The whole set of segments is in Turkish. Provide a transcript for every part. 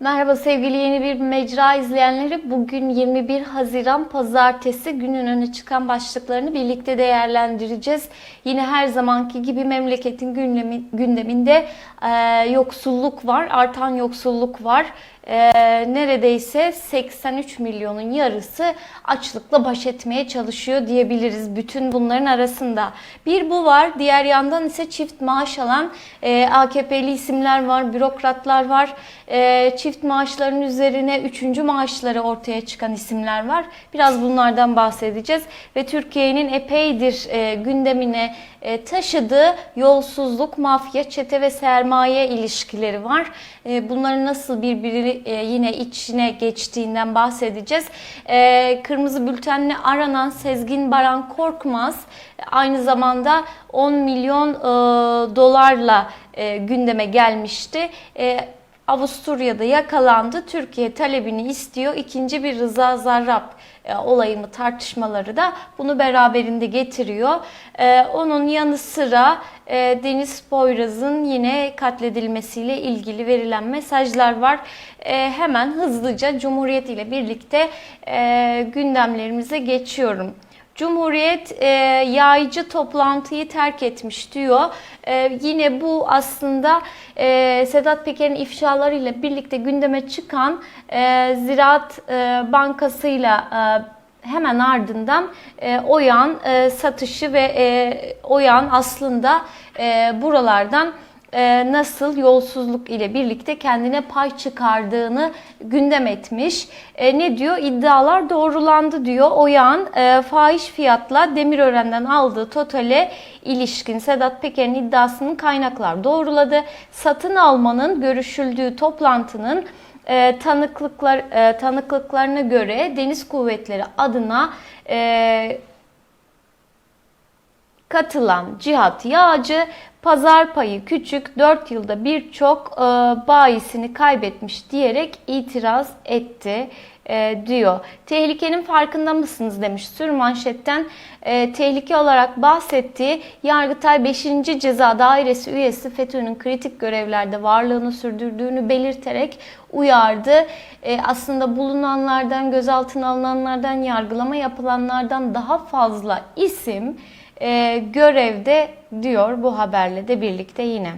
Merhaba sevgili yeni bir mecra izleyenleri. Bugün 21 Haziran Pazartesi günün öne çıkan başlıklarını birlikte değerlendireceğiz. Yine her zamanki gibi memleketin gündemi, gündeminde e, yoksulluk var, artan yoksulluk var. E, neredeyse 83 milyonun yarısı açlıkla baş etmeye çalışıyor diyebiliriz bütün bunların arasında. Bir bu var, diğer yandan ise çift maaş alan e, AKP'li isimler var, bürokratlar var. E, çift maaşların üzerine üçüncü maaşları ortaya çıkan isimler var. Biraz bunlardan bahsedeceğiz ve Türkiye'nin epeydir e, gündemine e, taşıdığı yolsuzluk, mafya, çete ve sermaye ilişkileri var. E, bunların nasıl birbiri e, yine içine geçtiğinden bahsedeceğiz. E, Kırmızı bültenle aranan Sezgin Baran Korkmaz e, aynı zamanda 10 milyon e, dolarla e, gündeme gelmişti. E, Avusturya'da yakalandı. Türkiye talebini istiyor. İkinci bir Rıza Zarrab e, olayı mı tartışmaları da bunu beraberinde getiriyor. E, onun yanı sıra e, Deniz Poyraz'ın yine katledilmesiyle ilgili verilen mesajlar var. Hemen hızlıca Cumhuriyet ile birlikte gündemlerimize geçiyorum. Cumhuriyet e, yaycı toplantıyı terk etmiş diyor. E, yine bu aslında e, Sedat Peker'in ifşalarıyla birlikte gündeme çıkan e, Ziraat e, Bankası'yla e, hemen ardından e, Oyan e, satışı ve e, Oyan aslında e, buralardan e, nasıl yolsuzluk ile birlikte kendine pay çıkardığını gündem etmiş. E, ne diyor? İddialar doğrulandı diyor. Oyan e, fahiş fiyatla Demirören'den aldığı totale ilişkin Sedat Peker'in iddiasının kaynaklar doğruladı. Satın almanın görüşüldüğü toplantının e, tanıklıklar e, tanıklıklarına göre Deniz Kuvvetleri adına e, katılan Cihat Yağcı pazar payı küçük 4 yılda birçok e, bayisini kaybetmiş diyerek itiraz etti e, diyor. Tehlikenin farkında mısınız demiş sürmanşetten e, tehlike olarak bahsettiği Yargıtay 5. Ceza Dairesi üyesi FETÖ'nün kritik görevlerde varlığını sürdürdüğünü belirterek uyardı. E, aslında bulunanlardan, gözaltına alınanlardan, yargılama yapılanlardan daha fazla isim e, görevde diyor bu haberle de birlikte yine.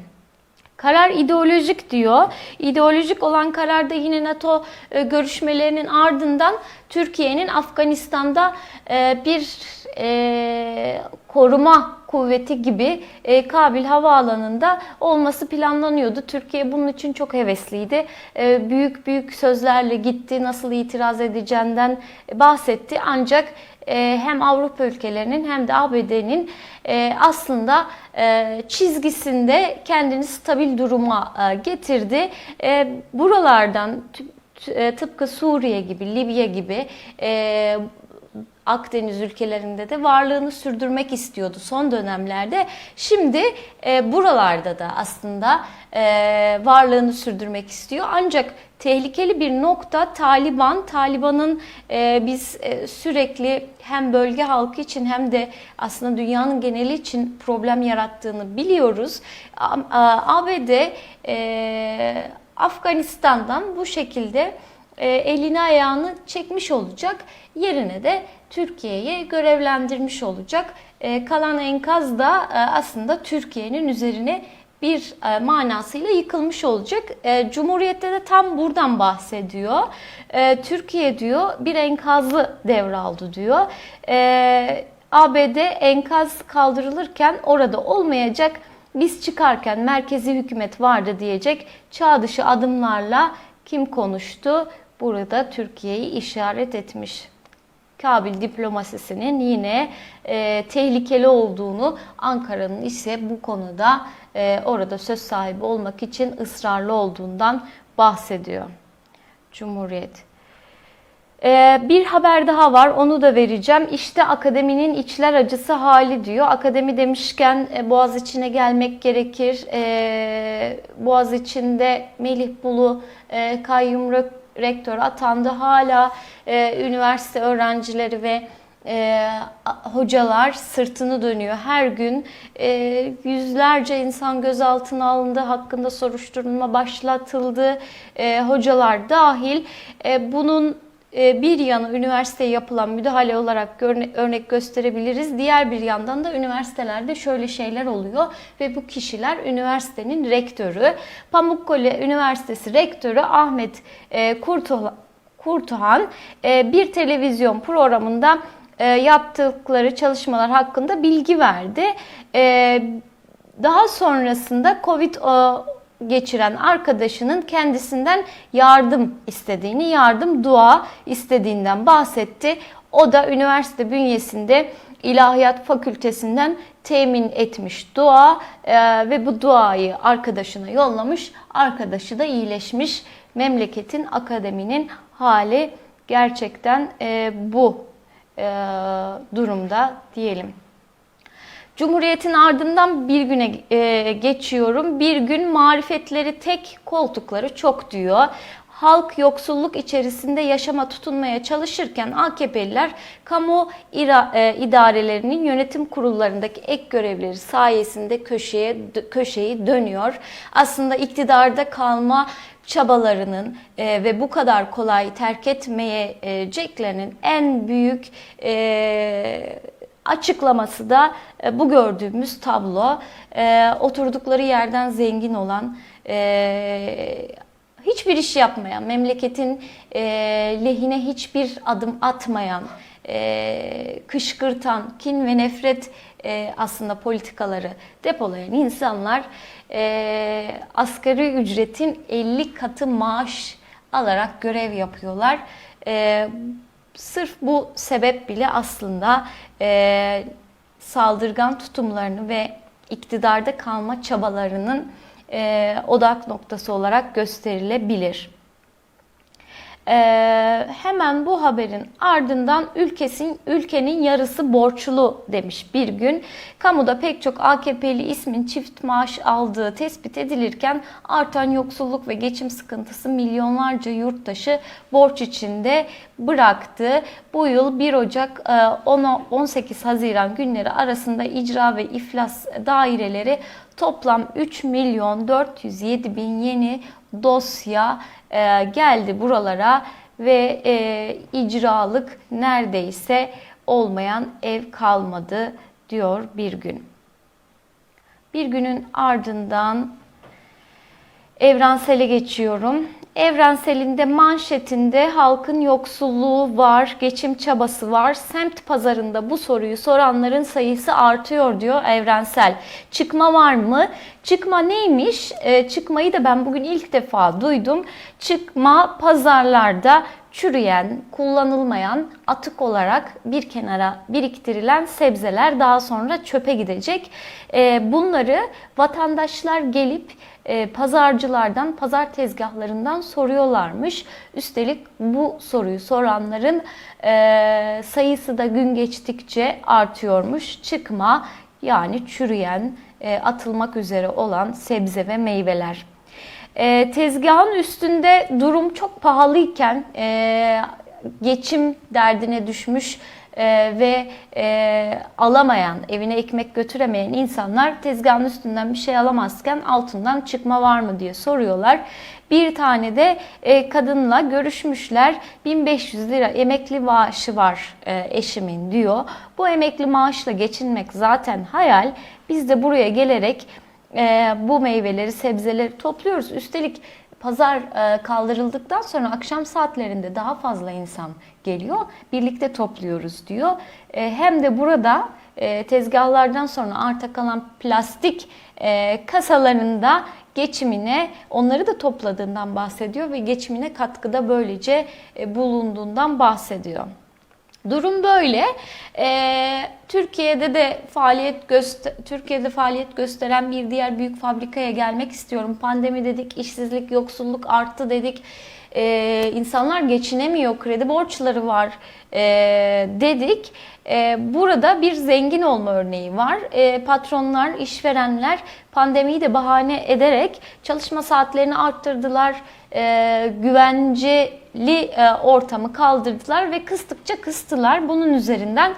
Karar ideolojik diyor. İdeolojik olan kararda yine NATO e, görüşmelerinin ardından Türkiye'nin Afganistan'da e, bir e, koruma kuvveti gibi e, Kabil Havaalanı'nda olması planlanıyordu. Türkiye bunun için çok hevesliydi. Büyük büyük sözlerle gitti, nasıl itiraz edeceğinden bahsetti. Ancak hem Avrupa ülkelerinin hem de ABD'nin aslında çizgisinde kendini stabil duruma getirdi. Buralardan tıpkı Suriye gibi, Libya gibi e, Akdeniz ülkelerinde de varlığını sürdürmek istiyordu son dönemlerde. Şimdi e, buralarda da aslında e, varlığını sürdürmek istiyor. Ancak tehlikeli bir nokta Taliban. Taliban'ın e, biz e, sürekli hem bölge halkı için hem de aslında dünyanın geneli için problem yarattığını biliyoruz. A, a, ABD e, Afganistan'dan bu şekilde e, elini ayağını çekmiş olacak. Yerine de Türkiye'yi görevlendirmiş olacak. E, kalan enkaz da e, aslında Türkiye'nin üzerine bir manasıyla yıkılmış olacak. Cumhuriyette de tam buradan bahsediyor. Türkiye diyor bir enkazı devraldı diyor. ABD enkaz kaldırılırken orada olmayacak. Biz çıkarken merkezi hükümet vardı diyecek çağ dışı adımlarla kim konuştu? Burada Türkiye'yi işaret etmiş. Kabil diplomasisinin yine e, tehlikeli olduğunu, Ankara'nın ise bu konuda e, orada söz sahibi olmak için ısrarlı olduğundan bahsediyor. Cumhuriyet. Ee, bir haber daha var onu da vereceğim. İşte akademinin içler acısı hali diyor. Akademi demişken e, Boğaz içine gelmek gerekir. E, Boğaz içinde Melih Bulu e, kayyum rektör atandı. Hala e, üniversite öğrencileri ve hocalar sırtını dönüyor. Her gün yüzlerce insan gözaltına alındı, hakkında soruşturma başlatıldı. Hocalar dahil. Bunun bir yanı üniversiteye yapılan müdahale olarak örnek gösterebiliriz. Diğer bir yandan da üniversitelerde şöyle şeyler oluyor ve bu kişiler üniversitenin rektörü. Pamukkale Üniversitesi rektörü Ahmet e, Kurtuhan e, bir televizyon programında e, yaptıkları çalışmalar hakkında bilgi verdi. E, Daha sonrasında Covid e, geçiren arkadaşının kendisinden yardım istediğini, yardım dua istediğinden bahsetti. O da üniversite bünyesinde İlahiyat Fakültesinden temin etmiş dua e, ve bu duayı arkadaşına yollamış. Arkadaşı da iyileşmiş. Memleketin akademinin hali gerçekten e, bu e, durumda diyelim. Cumhuriyetin ardından bir güne e, geçiyorum. Bir gün marifetleri tek, koltukları çok diyor. Halk yoksulluk içerisinde yaşama tutunmaya çalışırken AKP'liler kamu ira, e, idarelerinin yönetim kurullarındaki ek görevleri sayesinde köşeye köşeyi dönüyor. Aslında iktidarda kalma çabalarının e, ve bu kadar kolay terk etmeyeceklerinin en büyük e, açıklaması da e, bu gördüğümüz tablo. E, oturdukları yerden zengin olan, e, hiçbir iş yapmayan, memleketin lehine hiçbir adım atmayan, kışkırtan, kin ve nefret aslında politikaları depolayan insanlar e, asgari ücretin 50 katı maaş alarak görev yapıyorlar. E, sırf bu sebep bile aslında e, saldırgan tutumlarını ve iktidarda kalma çabalarının e, odak noktası olarak gösterilebilir. Ee, hemen bu haberin ardından ülkesin ülkenin yarısı borçlu demiş bir gün. Kamuda pek çok AKP'li ismin çift maaş aldığı tespit edilirken artan yoksulluk ve geçim sıkıntısı milyonlarca yurttaşı borç içinde bıraktı. Bu yıl 1 Ocak 10-18 Haziran günleri arasında icra ve iflas daireleri toplam 3 milyon 407 bin yeni dosya e, geldi buralara ve e, icralık neredeyse olmayan ev kalmadı diyor bir gün. Bir günün ardından Evrensele geçiyorum. Evrenselinde manşetinde halkın yoksulluğu var, geçim çabası var. Semt pazarında bu soruyu soranların sayısı artıyor diyor Evrensel. Çıkma var mı? Çıkma neymiş? E, çıkmayı da ben bugün ilk defa duydum. Çıkma pazarlarda çürüyen, kullanılmayan, atık olarak bir kenara biriktirilen sebzeler daha sonra çöpe gidecek. E, bunları vatandaşlar gelip e, pazarcılardan, pazar tezgahlarından soruyorlarmış. Üstelik bu soruyu soranların e, sayısı da gün geçtikçe artıyormuş. Çıkma yani çürüyen, e, atılmak üzere olan sebze ve meyveler. Tezgahın üstünde durum çok pahalıyken e, geçim derdine düşmüş e, ve e, alamayan, evine ekmek götüremeyen insanlar tezgahın üstünden bir şey alamazken altından çıkma var mı diye soruyorlar. Bir tane de e, kadınla görüşmüşler. 1500 lira emekli maaşı var e, eşimin diyor. Bu emekli maaşla geçinmek zaten hayal. Biz de buraya gelerek e, bu meyveleri, sebzeleri topluyoruz. Üstelik pazar e, kaldırıldıktan sonra akşam saatlerinde daha fazla insan geliyor. Birlikte topluyoruz diyor. E, hem de burada e, tezgahlardan sonra arta kalan plastik kasalarında geçimine onları da topladığından bahsediyor ve geçimine katkıda böylece bulunduğundan bahsediyor. Durum böyle. Ee, Türkiye'de de faaliyet göster Türkiye'de faaliyet gösteren bir diğer büyük fabrikaya gelmek istiyorum. Pandemi dedik, işsizlik, yoksulluk arttı dedik. e, insanlar geçinemiyor, kredi borçları var e, dedik. E, burada bir zengin olma örneği var. E, patronlar, işverenler pandemiyi de bahane ederek çalışma saatlerini arttırdılar, e, güvenceli e, ortamı kaldırdılar ve kıstıkça kıstılar. Bunun üzerinden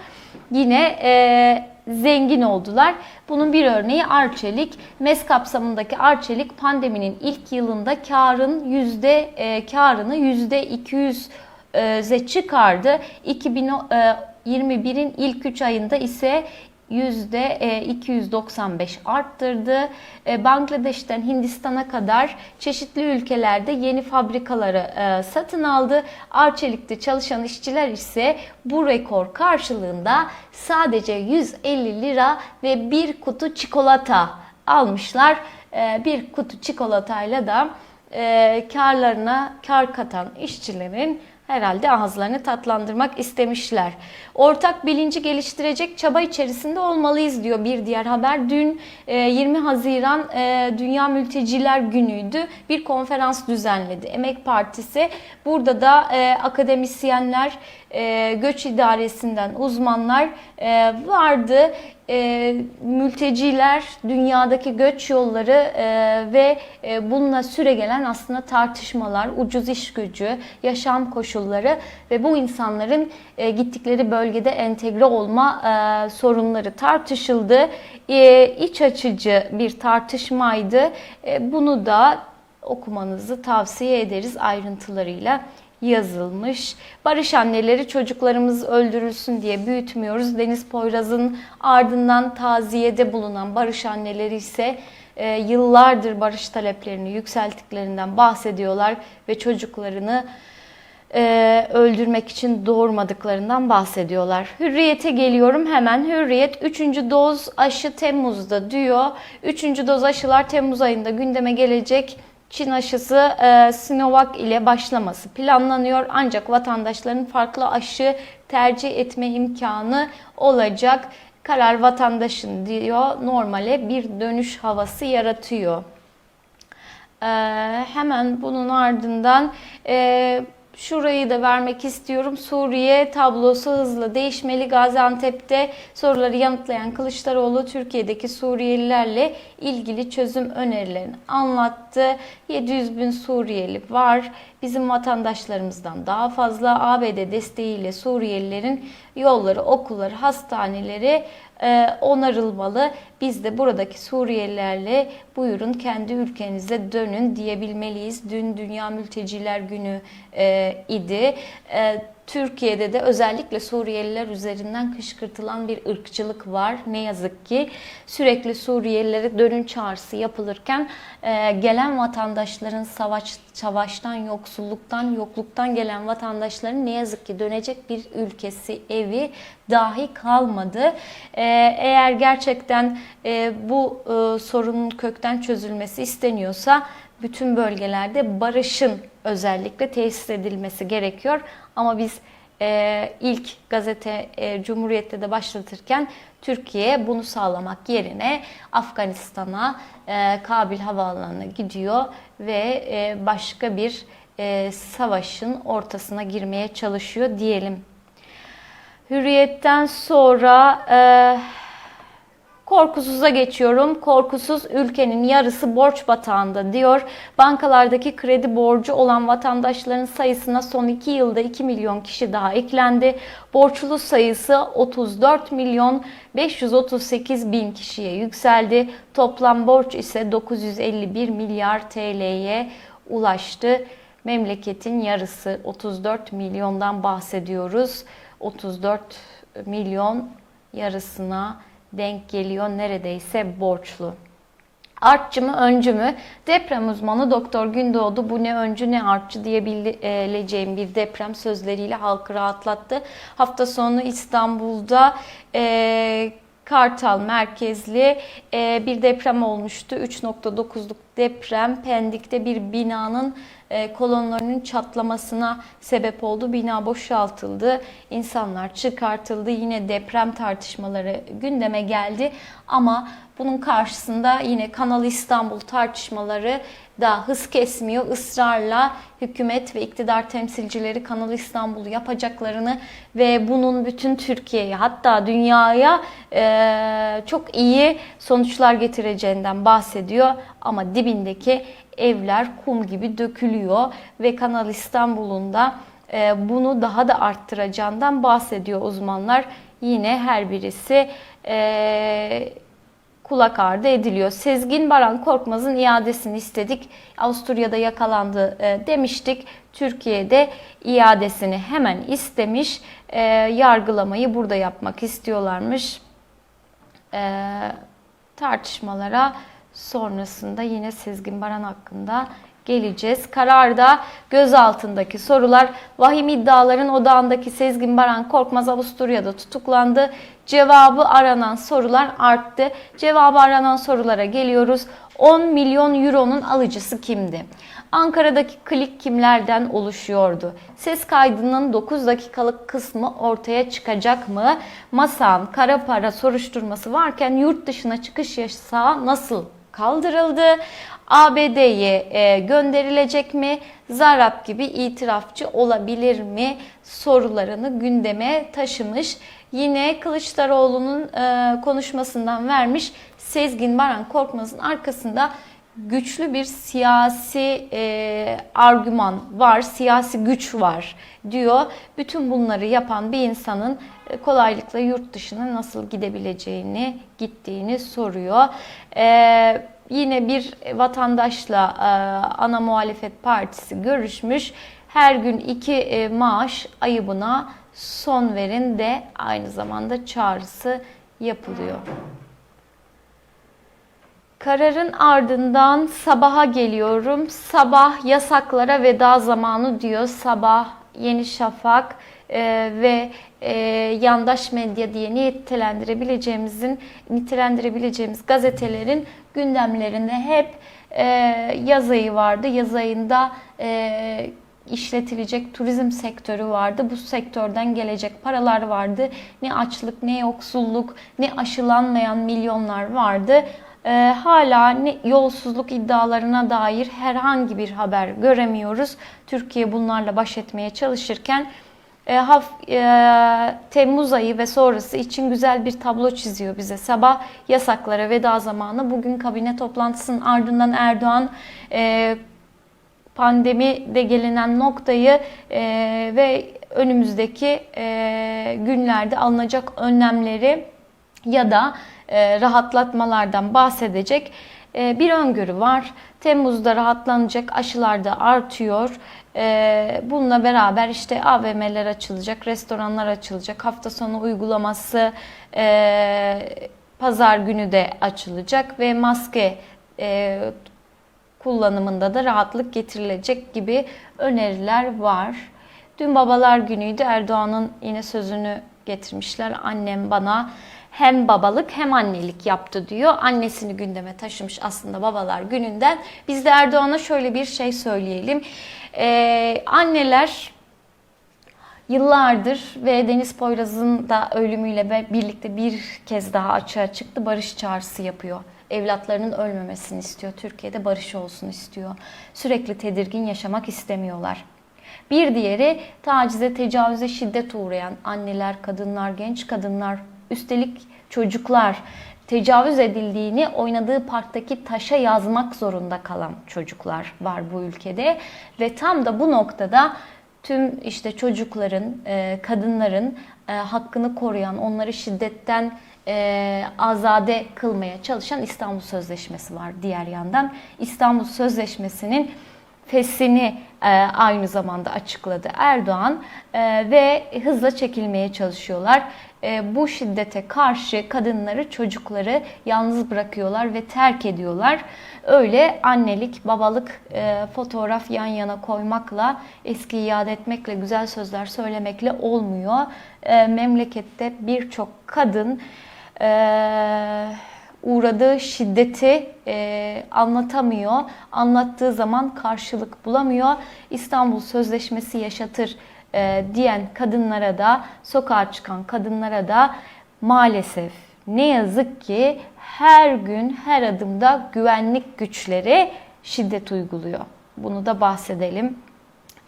yine e, zengin oldular. Bunun bir örneği Arçelik. MES kapsamındaki Arçelik pandeminin ilk yılında karın yüzde e, karını yüzde 200'e çıkardı. 2021'in ilk 3 ayında ise %295 arttırdı. E, Bangladeş'ten Hindistan'a kadar çeşitli ülkelerde yeni fabrikaları e, satın aldı. Arçelik'te çalışan işçiler ise bu rekor karşılığında sadece 150 lira ve bir kutu çikolata almışlar. E, Bir kutu çikolatayla da karlarına kar katan işçilerin herhalde ağızlarını tatlandırmak istemişler. Ortak bilinci geliştirecek çaba içerisinde olmalıyız diyor bir diğer haber. Dün 20 Haziran Dünya Mülteciler Günü'ydü. Bir konferans düzenledi Emek Partisi. Burada da akademisyenler, göç idaresinden uzmanlar vardı e, mülteciler, dünyadaki göç yolları e, ve e, bununla süre gelen aslında tartışmalar, ucuz iş gücü, yaşam koşulları ve bu insanların e, gittikleri bölgede entegre olma e, sorunları tartışıldı. E, iç açıcı bir tartışmaydı. E, bunu da okumanızı tavsiye ederiz ayrıntılarıyla yazılmış. Barış anneleri çocuklarımız öldürülsün diye büyütmüyoruz. Deniz Poyraz'ın ardından taziyede bulunan barış anneleri ise e, yıllardır barış taleplerini yükselttiklerinden bahsediyorlar ve çocuklarını e, öldürmek için doğurmadıklarından bahsediyorlar. Hürriyete geliyorum hemen. Hürriyet 3. doz aşı Temmuz'da diyor. 3. doz aşılar Temmuz ayında gündeme gelecek. Çin aşısı e, Sinovac ile başlaması planlanıyor. Ancak vatandaşların farklı aşı tercih etme imkanı olacak. Karar vatandaşın diyor. Normale bir dönüş havası yaratıyor. E, hemen bunun ardından e, Şurayı da vermek istiyorum. Suriye tablosu hızla değişmeli. Gaziantep'te soruları yanıtlayan Kılıçdaroğlu Türkiye'deki Suriyelilerle ilgili çözüm önerilerini anlattı. 700 bin Suriyeli var. Bizim vatandaşlarımızdan daha fazla ABD desteğiyle Suriyelilerin yolları, okulları, hastaneleri e, onarılmalı. Biz de buradaki Suriyelilerle buyurun kendi ülkenize dönün diyebilmeliyiz. Dün Dünya Mülteciler Günü e, idi. Türkiye'de de özellikle Suriyeliler üzerinden kışkırtılan bir ırkçılık var. Ne yazık ki sürekli Suriyelilere dönün çağrısı yapılırken e, gelen vatandaşların savaş savaştan, yoksulluktan, yokluktan gelen vatandaşların ne yazık ki dönecek bir ülkesi, evi dahi kalmadı. E, eğer gerçekten e, bu sorunun kökten çözülmesi isteniyorsa bütün bölgelerde barışın özellikle tesis edilmesi gerekiyor. Ama biz e, ilk gazete e, Cumhuriyet'te de başlatırken Türkiye bunu sağlamak yerine Afganistan'a, e, Kabil Havaalanı'na gidiyor ve e, başka bir e, savaşın ortasına girmeye çalışıyor diyelim. Hürriyetten sonra... E, Korkusuza geçiyorum. Korkusuz ülkenin yarısı borç batağında diyor. Bankalardaki kredi borcu olan vatandaşların sayısına son 2 yılda 2 milyon kişi daha eklendi. Borçlu sayısı 34 milyon 538 bin kişiye yükseldi. Toplam borç ise 951 milyar TL'ye ulaştı. Memleketin yarısı 34 milyondan bahsediyoruz. 34 milyon yarısına denk geliyor neredeyse borçlu. Artçı mı öncü mü? Deprem uzmanı Doktor Gündoğdu bu ne öncü ne artçı diyebileceğim bir deprem sözleriyle halkı rahatlattı. Hafta sonu İstanbul'da e, Kartal merkezli e, bir deprem olmuştu. 3.9'luk deprem Pendik'te bir binanın kolonlarının çatlamasına sebep oldu. Bina boşaltıldı, insanlar çıkartıldı. Yine deprem tartışmaları gündeme geldi. Ama bunun karşısında yine Kanal İstanbul tartışmaları da hız kesmiyor. Israrla hükümet ve iktidar temsilcileri Kanal İstanbul'u yapacaklarını ve bunun bütün Türkiye'ye hatta dünyaya e, çok iyi sonuçlar getireceğinden bahsediyor. Ama dibindeki evler kum gibi dökülüyor ve Kanal İstanbul'un da e, bunu daha da arttıracağından bahsediyor uzmanlar. Yine her birisi e, kulak ardı ediliyor. Sezgin Baran Korkmaz'ın iadesini istedik. Avusturya'da yakalandı e, demiştik. Türkiye'de iadesini hemen istemiş. E, yargılamayı burada yapmak istiyorlarmış. E, tartışmalara sonrasında yine Sezgin Baran hakkında geleceğiz. Kararda gözaltındaki sorular vahim iddiaların odağındaki Sezgin Baran Korkmaz Avusturya'da tutuklandı. Cevabı aranan sorular arttı. Cevabı aranan sorulara geliyoruz. 10 milyon euronun alıcısı kimdi? Ankara'daki klik kimlerden oluşuyordu? Ses kaydının 9 dakikalık kısmı ortaya çıkacak mı? Masan kara para soruşturması varken yurt dışına çıkış yasağı nasıl kaldırıldı? ABD'ye e, gönderilecek mi? Zarap gibi itirafçı olabilir mi? Sorularını gündeme taşımış. Yine Kılıçdaroğlu'nun e, konuşmasından vermiş Sezgin Baran Korkmaz'ın arkasında güçlü bir siyasi e, argüman var, siyasi güç var diyor. Bütün bunları yapan bir insanın kolaylıkla yurt dışına nasıl gidebileceğini, gittiğini soruyor. E, yine bir vatandaşla e, ana muhalefet partisi görüşmüş. Her gün iki e, maaş ayıbına son verin de aynı zamanda çağrısı yapılıyor. Kararın ardından sabaha geliyorum. Sabah yasaklara veda zamanı diyor. Sabah, Yeni Şafak e, ve e, yandaş medya diye nitelendirebileceğimizin nitelendirebileceğimiz gazetelerin gündemlerinde hep e, yaz ayı vardı. Yaz ayında e, işletilecek turizm sektörü vardı. Bu sektörden gelecek paralar vardı. Ne açlık, ne yoksulluk, ne aşılanmayan milyonlar vardı. Ee, hala ne, yolsuzluk iddialarına dair herhangi bir haber göremiyoruz. Türkiye bunlarla baş etmeye çalışırken e, haf, e, Temmuz ayı ve sonrası için güzel bir tablo çiziyor bize. Sabah yasaklara veda zamanı. Bugün kabine toplantısının ardından Erdoğan e, pandemi de gelinen noktayı e, ve önümüzdeki e, günlerde alınacak önlemleri ya da e, rahatlatmalardan bahsedecek e, bir öngörü var. Temmuz'da rahatlanacak, aşılar da artıyor. E, bununla beraber işte AVM'ler açılacak, restoranlar açılacak, hafta sonu uygulaması pazar günü de açılacak ve maske kullanımında da rahatlık getirilecek gibi öneriler var. Dün babalar günüydü. Erdoğan'ın yine sözünü getirmişler. Annem bana hem babalık hem annelik yaptı diyor. Annesini gündeme taşımış aslında babalar gününden. Biz de Erdoğan'a şöyle bir şey söyleyelim. Ee, anneler yıllardır ve Deniz Poyraz'ın da ölümüyle birlikte bir kez daha açığa çıktı. Barış çağrısı yapıyor. Evlatlarının ölmemesini istiyor. Türkiye'de barış olsun istiyor. Sürekli tedirgin yaşamak istemiyorlar. Bir diğeri tacize, tecavüze, şiddet uğrayan anneler, kadınlar, genç kadınlar, üstelik çocuklar tecavüz edildiğini oynadığı parktaki taşa yazmak zorunda kalan çocuklar var bu ülkede ve tam da bu noktada tüm işte çocukların, e, kadınların e, hakkını koruyan, onları şiddetten e, azade kılmaya çalışan İstanbul Sözleşmesi var diğer yandan. İstanbul Sözleşmesi'nin fesini aynı zamanda açıkladı Erdoğan ve hızla çekilmeye çalışıyorlar. E, bu şiddete karşı kadınları, çocukları yalnız bırakıyorlar ve terk ediyorlar. Öyle annelik, babalık e, fotoğraf yan yana koymakla, eski iade etmekle, güzel sözler söylemekle olmuyor. E, memlekette birçok kadın uğradığı şiddeti e, anlatamıyor. Anlattığı zaman karşılık bulamıyor. İstanbul Sözleşmesi yaşatır e, diyen kadınlara da, sokağa çıkan kadınlara da maalesef ne yazık ki her gün her adımda güvenlik güçleri şiddet uyguluyor. Bunu da bahsedelim.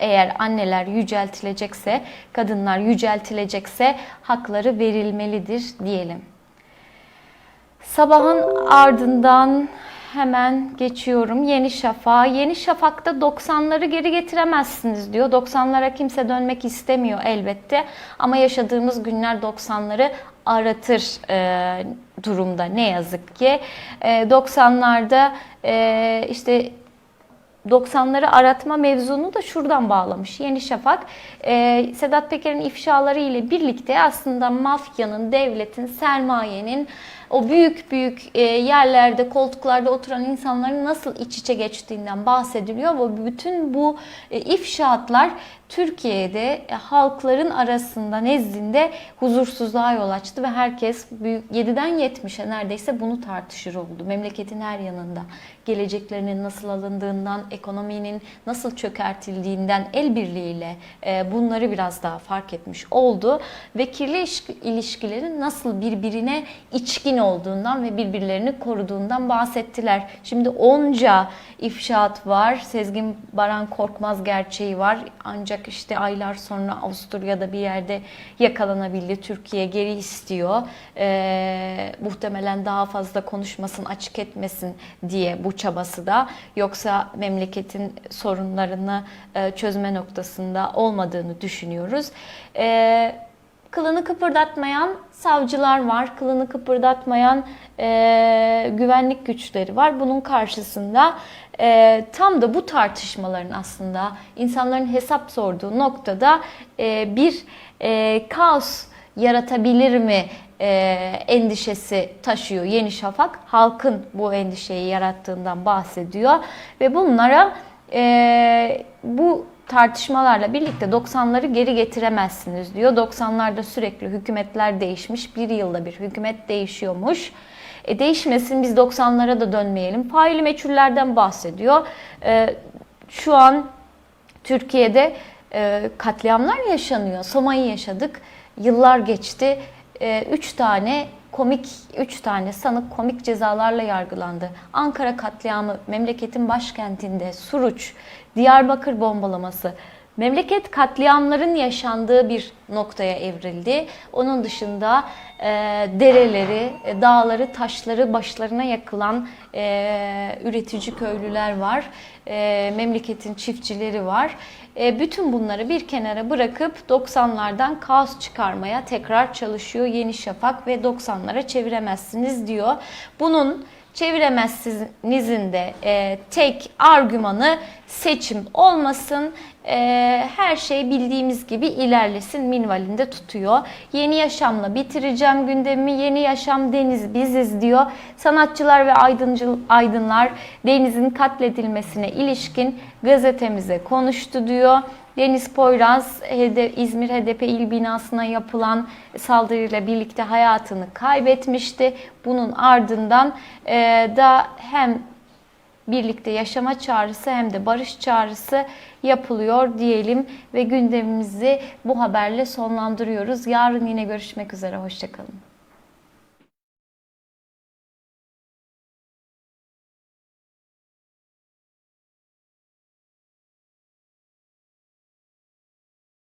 Eğer anneler yüceltilecekse, kadınlar yüceltilecekse hakları verilmelidir diyelim. Sabahın ardından hemen geçiyorum Yeni Şafak'a. Yeni Şafak'ta 90'ları geri getiremezsiniz diyor. 90'lara kimse dönmek istemiyor elbette. Ama yaşadığımız günler 90'ları aratır e, durumda ne yazık ki. E, 90'larda e, işte 90'ları aratma mevzunu da şuradan bağlamış. Yeni Şafak, e, Sedat Peker'in ifşaları ile birlikte aslında mafyanın, devletin, sermayenin o büyük büyük e, yerlerde, koltuklarda oturan insanların nasıl iç içe geçtiğinden bahsediliyor ve bütün bu e, ifşaatlar Türkiye'de e, halkların arasında nezdinde huzursuzluğa yol açtı ve herkes büyük 7'den 70'e neredeyse bunu tartışır oldu. Memleketin her yanında geleceklerinin nasıl alındığından, ekonominin nasıl çökertildiğinden el birliğiyle e, bunları biraz daha fark etmiş oldu ve kirli ilişkilerin nasıl birbirine içkin olduğundan ve birbirlerini koruduğundan bahsettiler. Şimdi onca ifşaat var. Sezgin Baran Korkmaz gerçeği var. Ancak işte aylar sonra Avusturya'da bir yerde yakalanabildi. Türkiye geri istiyor. Ee, muhtemelen daha fazla konuşmasın, açık etmesin diye bu çabası da. Yoksa memleketin sorunlarını e, çözme noktasında olmadığını düşünüyoruz. Ee, kılını kıpırdatmayan savcılar var, kılını kıpırdatmayan e, güvenlik güçleri var. Bunun karşısında e, tam da bu tartışmaların aslında insanların hesap sorduğu noktada e, bir e, kaos yaratabilir mi e, endişesi taşıyor Yeni Şafak. Halkın bu endişeyi yarattığından bahsediyor ve bunlara e, bu tartışmalarla birlikte 90'ları geri getiremezsiniz diyor. 90'larda sürekli hükümetler değişmiş. Bir yılda bir hükümet değişiyormuş. E değişmesin biz 90'lara da dönmeyelim. Faili meçhullerden bahsediyor. E, şu an Türkiye'de e, katliamlar yaşanıyor. Soma'yı yaşadık. Yıllar geçti. 3 e, tane komik 3 tane sanık komik cezalarla yargılandı. Ankara katliamı, memleketin başkentinde Suruç, Diyarbakır bombalaması, memleket katliamların yaşandığı bir noktaya evrildi. Onun dışında e, dereleri, e, dağları, taşları başlarına yakılan e, üretici köylüler var. E, memleketin çiftçileri var. E, bütün bunları bir kenara bırakıp 90'lardan kaos çıkarmaya tekrar çalışıyor Yeni Şafak ve 90'lara çeviremezsiniz diyor. Bunun çeviremezsinizin de e, tek argümanı seçim olmasın. E, her şey bildiğimiz gibi ilerlesin minvalinde tutuyor. Yeni yaşamla bitireceğim gündemi. Yeni yaşam deniz biziz diyor. Sanatçılar ve aydıncı, aydınlar denizin katledilmesine ilişkin gazetemize konuştu diyor. Deniz Poyraz İzmir HDP il binasına yapılan saldırıyla birlikte hayatını kaybetmişti. Bunun ardından e, da hem birlikte yaşama çağrısı hem de barış çağrısı yapılıyor diyelim ve gündemimizi bu haberle sonlandırıyoruz. Yarın yine görüşmek üzere. Hoşçakalın.